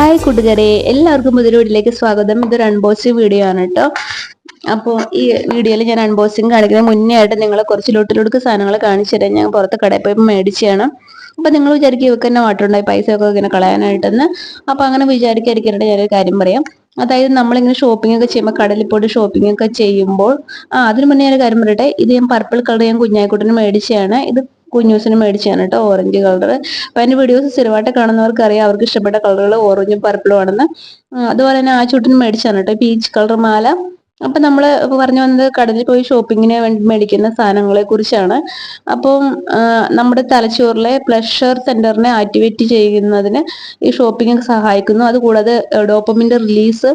Hi കൂട്ടുകാരെ എല്ലാവർക്കും പുതിയ വീഡിയോയിലേക്ക് സ്വാഗതം. ഇതൊരു അൺബോക്സിങ് വീഡിയോ ആണ് കേട്ടോ അപ്പോൾ ഈ വീഡിയോയിൽ ഞാൻ അൺബോക്സിങ് കാണിക്കുന്ന മുന്നേ ആയിട്ട് നിങ്ങളെ കുറച്ച് ലൊട്ടിലൊടുക്ക് സാധനങ്ങൾ കാണിച്ചു തരാം. ഞാൻ പുറത്ത് കടയിൽ പോയി മേടിച്ചാണ് അപ്പോൾ നിങ്ങൾ വിചാരിക്കും ഇവർക്ക് തന്നെ വാട്ടുണ്ടായി പൈസ ഒക്കെ ഇങ്ങനെ കളയാനായിട്ടെന്ന്. അപ്പോൾ അങ്ങനെ വിചാരിക്കാതിരിക്കാനായിട്ട് ഞാനൊരു കാര്യം പറയാം. അതായത് നമ്മളിങ്ങനെ ഷോപ്പിംഗ് ഒക്കെ ചെയ്യുമ്പോൾ കടലിൽ പോയിട്ട് ഷോപ്പിംഗ് ഒക്കെ ചെയ്യുമ്പോൾ ആ അതിന് മുന്നേ ഞാൻ കാര്യം പറയട്ടെ. ഇത് ഞാൻ പർപ്പിൾ കളർ ഞാൻ കുഞ്ഞായിക്കുട്ടന് മേടിച്ചതാണ്. ഇത് കുഞ്ഞൂസിന് മേടിച്ചാണ് കേട്ടോ ഓറഞ്ച് കളർ അപ്പൊ എന്റെ വീഡിയോസ് സ്ഥിരമായിട്ട് കാണുന്നവർക്ക് അറിയാം അവർക്ക് ഇഷ്ടപ്പെട്ട കളറുകൾ ഓറഞ്ചും പർപ്പിളും ആണെന്ന്. അതുപോലെ തന്നെ ആ ചുട്ടിന് മേടിച്ചാണ് കേട്ടോ പീച്ച് കളർ മാല. അപ്പൊ നമ്മൾ പറഞ്ഞു വന്നത് കടലിൽ പോയി ഷോപ്പിങ്ങിന് വേണ്ടി മേടിക്കുന്ന സാധനങ്ങളെ കുറിച്ചാണ്. അപ്പം നമ്മുടെ തലച്ചോറിലെ പ്ലഷർ സെന്ററിനെ ആക്ടിവേറ്റ് ചെയ്യുന്നതിന് ഈ ഷോപ്പിംഗ് സഹായിക്കുന്നു. അതുകൂടാതെ ഡോപ്പമിന്റെ റിലീസ്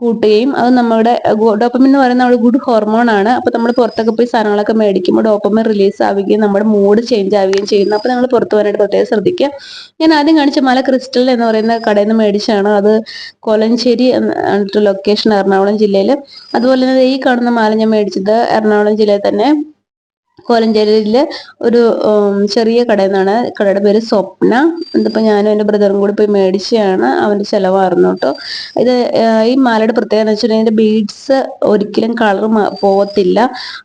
കൂട്ടുകയും അത് നമ്മുടെ ഡോപ്പമിൻ എന്ന് പറയുന്ന നമ്മുടെ ഗുഡ് ഹോർമോൺ ആണ്. അപ്പൊ നമ്മൾ പുറത്തൊക്കെ പോയി സാധനങ്ങളൊക്കെ മേടിക്കുമ്പോൾ ഡോപ്പമിൻ റിലീസ് ആവുകയും നമ്മുടെ മൂഡ് ചേഞ്ച് ആവുകയും ചെയ്യുന്നു. അപ്പൊ നമ്മൾ പുറത്തു പോകാനായിട്ട് പ്രത്യേകം ശ്രദ്ധിക്കുക. ഞാൻ ആദ്യം കാണിച്ച മല ക്രിസ്റ്റൽ എന്ന് പറയുന്ന കടയിൽ നിന്ന് മേടിച്ചാണ് അത് കൊലഞ്ചേരി ലൊക്കേഷൻ എറണാകുളം ജില്ലയിൽ അതുപോലെ തന്നെ ഈ കാണുന്ന മാല ഞാൻ മേടിച്ചത് എറണാകുളം ജില്ലയിൽ തന്നെ. കോലഞ്ചേരിയിൽ ഒരു ചെറിയ കടയിൽ നിന്നാണ് കടയുടെ പേര് സ്വപ്ന. ഇതിപ്പോ ഞാനും എന്റെ ബ്രദറും കൂടി പോയി മേടിച്ചതാണ് അവന്റെ ചെലവായിരുന്നു കേട്ടോ. ഇത് ഈ മാലയുടെ പ്രത്യേകത എന്ന് വെച്ചിട്ടുണ്ടെങ്കിൽ ഇതിന്റെ ബീഡ്സ് ഒരിക്കലും കളർ പോകത്തില്ല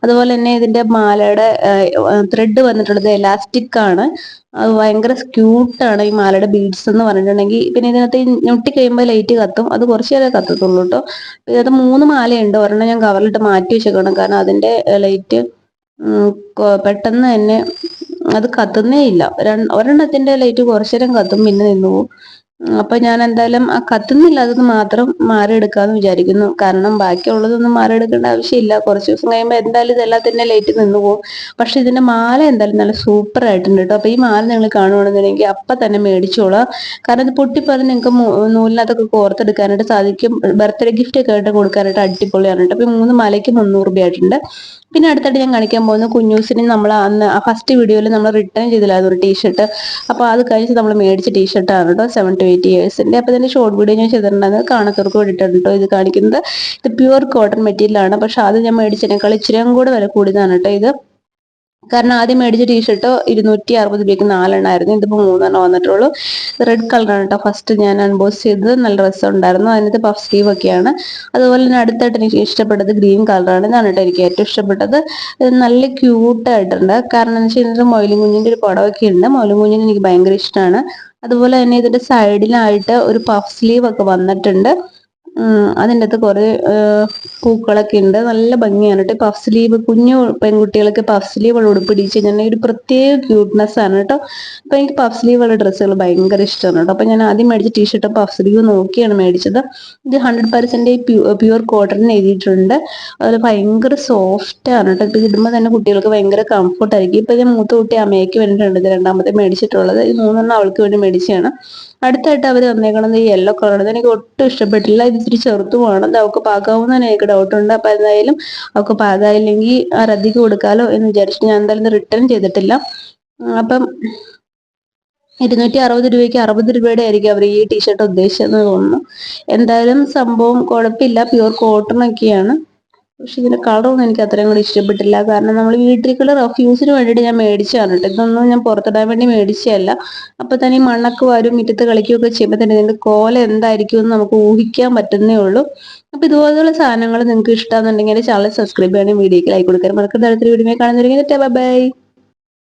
അതുപോലെ തന്നെ ഇതിന്റെ മാലയുടെ ത്രെഡ് വന്നിട്ടുള്ളത് എലാസ്റ്റിക് ആണ്. അത് ഭയങ്കര ക്യൂട്ടാണ് ഈ മാലയുടെ ബീഡ്സ് എന്ന് പറഞ്ഞിട്ടുണ്ടെങ്കിൽ. പിന്നെ ഇതിനകത്ത് ഞൊട്ടി കഴിയുമ്പോൾ ലൈറ്റ് കത്തും. അത് കുറച്ച് നേരം കത്തത്തുള്ളൂ കേട്ടോ. ഇതിനകത്ത് മൂന്ന് മാലയുണ്ട്. ഒരെണ്ണം ഞാൻ കവറിലിട്ട് മാറ്റി വെച്ചേക്കണം കാരണം അതിന്റെ ലൈറ്റ് പെട്ടെന്ന് തന്നെ അത് കത്തുന്നേ ഇല്ല. ഒരെണ്ണത്തിന്റെ ലൈറ്റ് കുറച്ചേരം കത്തും പിന്നെ നിന്നു പോകും അപ്പൊ ഞാൻ എന്തായാലും ആ കത്തുന്നില്ലാത്തത് മാത്രം മാറിയെടുക്കാന്ന് വിചാരിക്കുന്നു. കാരണം ബാക്കിയുള്ളതൊന്നും മാറിയെടുക്കേണ്ട ആവശ്യമില്ല. കുറച്ച് ദിവസം കഴിയുമ്പോൾ എന്തായാലും ഇതെല്ലാത്തിന്റെ ലൈറ്റ് നിന്നു പോകും പക്ഷെ ഇതിന്റെ മാല എന്തായാലും നല്ല സൂപ്പർ ആയിട്ടുണ്ട് കേട്ടോ അപ്പൊ ഈ മാല നിങ്ങൾ കാണുവാണെന്നുണ്ടെങ്കിൽ അപ്പൊ തന്നെ മേടിച്ചോളാം. കാരണം ഇത് പൊട്ടിപ്പോ നിങ്ങൾക്ക് നൂലിനകത്തൊക്കെ കോർത്തെടുക്കാനായിട്ട് സാധിക്കും. ബർത്ത്ഡേ ഗിഫ്റ്റ് ഒക്കെ ആയിട്ട് കൊടുക്കാനായിട്ട് അടിപൊളിയാണ് കേട്ടോ അപ്പൊ മൂന്ന് മാലയ്ക്ക് മുന്നൂറ് രൂപ ആയിട്ടുണ്ട് പിന്നെ അടുത്തായിട്ട് ഞാൻ കാണിക്കാൻ പോകുന്ന കുഞ്ഞൂസിന് നമ്മൾ അന്ന് ഫസ്റ്റ് വീഡിയോയിൽ നമ്മൾ റിട്ടേൺ ചെയ്തില്ലായിരുന്നു ഒരു ടീഷർട്ട് അപ്പോൾ അത് കഴിച്ച് നമ്മൾ മേടിച്ച ടീഷർട്ടാണ് കേട്ടോ സെവൻ ടു എയ്റ്റ് ഇയേഴ്സിന്റെ അപ്പോൾ ഇതിന്റെ ഷോർട്ട് വീഡിയോ ഞാൻ ചെയ്തിട്ടുണ്ടായിരുന്നു കാണത്തവർക്ക് വേണ്ടിയിട്ടുണ്ട് കേട്ടോ ഇത് കാണിക്കുന്നത്. ഇത് പ്യുവർ കോട്ടൺ മെറ്റീരിയൽ ആണ്. പക്ഷെ അത് ഞാൻ മേടിച്ചതിനേക്കാൾ ഇച്ചിരിയും കൂടെ വില കൂടിയതാണ് കേട്ടോ ഇത്. കാരണം ആദ്യം മേടിച്ച ടീഷർട്ട് ഇരുന്നൂറ്റി അറുപത് രൂപയ്ക്ക് നാലെണ്ണമായിരുന്നു ഇതിപ്പോൾ മൂന്നെണ്ണം വന്നിട്ടുള്ളൂ. റെഡ് കളറാണ് കേട്ടോ ഫസ്റ്റ് ഞാൻ അൺബോസ് ചെയ്തത്. നല്ല രസം ഉണ്ടായിരുന്നു അതിനകത്ത് പഫ് സ്ലീവ് ഒക്കെയാണ്. അതുപോലെ തന്നെ അടുത്തായിട്ട് എനിക്ക് ഇഷ്ടപ്പെട്ടത് ഗ്രീൻ കളറാണ് ഇതാണ് കേട്ടോ എനിക്ക് ഏറ്റവും ഇഷ്ടപ്പെട്ടത്. നല്ല ക്യൂട്ടായിട്ടുണ്ട് കാരണം എന്ന് വെച്ചാൽ കഴിഞ്ഞാൽ മൊയിലും കുഞ്ഞിന്റെ ഒരു പടമൊക്കെ ഉണ്ട്. മൊയിലും കുഞ്ഞിന് എനിക്ക് ഭയങ്കര ഇഷ്ടമാണ്. അതുപോലെ തന്നെ ഇതിന്റെ സൈഡിലായിട്ട് ഒരു പഫ് സ്ലീവ് ഒക്കെ വന്നിട്ടുണ്ട്. അതിന്റെ അകത്ത് കുറേ പൂക്കളൊക്കെ ഉണ്ട്. നല്ല ഭംഗിയാണ് കേട്ടോ. പഫ് സ്ലീവ് കുഞ്ഞു പെൺകുട്ടികൾക്ക് പഫ് സ്ലീവ് ഉടുപ്പിടിച്ച് കഴിഞ്ഞാൽ ഒരു പ്രത്യേക ക്യൂട്ട്നെസ് ആണ് കേട്ടോ. അപ്പൊ എനിക്ക് പഫ് സ്ലീവ് ഉള്ള ഡ്രസ്സുകൾ ഭയങ്കര ഇഷ്ടമാണ് കേട്ടോ. അപ്പൊ ഞാൻ ആദ്യം മേടിച്ച ടീഷർട്ട് പഫ് സ്ലീവ് നോക്കിയാണ് മേടിച്ചത്. ഇത് ഹൺഡ്രഡ് പെർസെന്റ് പ്യുവർ കോട്ടൺ എഴുതിയിട്ടുണ്ട്. അതുപോലെ ഭയങ്കര സോഫ്റ്റ് ആണ് കേട്ടോ. ഇപ്പൊ ഇടുമ്പോൾ തന്നെ കുട്ടികൾക്ക് ഭയങ്കര കംഫർട്ട് ആയിരിക്കും. ഇപ്പൊ ഞാൻ മൂത്ത കുട്ടി അമ്മയ്ക്ക് വേണ്ടിയിട്ടുണ്ട് ഇത് രണ്ടാമത്തെ മേടിച്ചിട്ടുള്ളത്. ഈ മൂന്നെണ്ണം അവൾക്ക് വേണ്ടി മേടിച്ചതാണ്. അടുത്തായിട്ട് അവർ വന്നേക്കണത് ഈ യെല്ലോ കളറാണ് എനിക്ക് ഒട്ടും ഇഷ്ടപ്പെട്ടില്ല. ഇത് ഇത്തിരി ചെറുത്തുമാണ് അത് അവൾക്ക് പാകാവുന്ന എനിക്ക് ഡൗട്ട് ഉണ്ട്. അപ്പൊ എന്തായാലും അവൾക്ക് പാകായില്ലെങ്കിൽ റദ്ദിക്ക് കൊടുക്കാലോ എന്ന് വിചാരിച്ചു ഞാൻ എന്തായാലും റിട്ടേൺ ചെയ്തിട്ടില്ല. അപ്പം ഇരുന്നൂറ്റി അറുപത് രൂപയ്ക്ക് അറുപത് രൂപയുടെ ആയിരിക്കും അവർ ഈ ടീഷർട്ട് ഉദ്ദേശിച്ചതെന്ന് തോന്നുന്നു. എന്തായാലും സംഭവം കുഴപ്പമില്ല. പ്യുവർ കോട്ടൺ ഒക്കെയാണ്. പക്ഷെ ഇതിന്റെ കളറൊന്നും എനിക്ക് അത്രയും കൂടി ഇഷ്ടപ്പെട്ടില്ല. കാരണം നമ്മൾ വീട്ടിലേക്കുള്ള റഫ്യൂസിന് വേണ്ടിയിട്ട് ഞാൻ മേടിച്ചതാണ് കേട്ടോ. ഇതൊന്നും ഞാൻ പുറത്തിടാൻ വേണ്ടി മേടിച്ചതല്ല. അപ്പൊ തന്നെ ഈ മണ്ണൊക്കെ വരും മുറ്റത്ത് കളിക്കുകയൊക്കെ ചെയ്യുമ്പോൾ തന്നെ ഇതിന്റെ കോല എന്തായിരിക്കും എന്ന് നമുക്ക് ഊഹിക്കാൻ പറ്റുന്നേ ഉള്ളൂ. അപ്പൊ ഇതുപോലെയുള്ള സാധനങ്ങൾ നിങ്ങൾക്ക് ഇഷ്ടമാണെന്നുണ്ടെങ്കിൽ ചാനൽ സബ്സ്ക്രൈബ് ചെയ്യണം വീഡിയോക്ക് ലൈക്ക് കൊടുക്കാൻ മറക്കുന്ന തരത്തിൽ വീഡിയോ കാണുന്നവരെങ്കിൽ ബൈ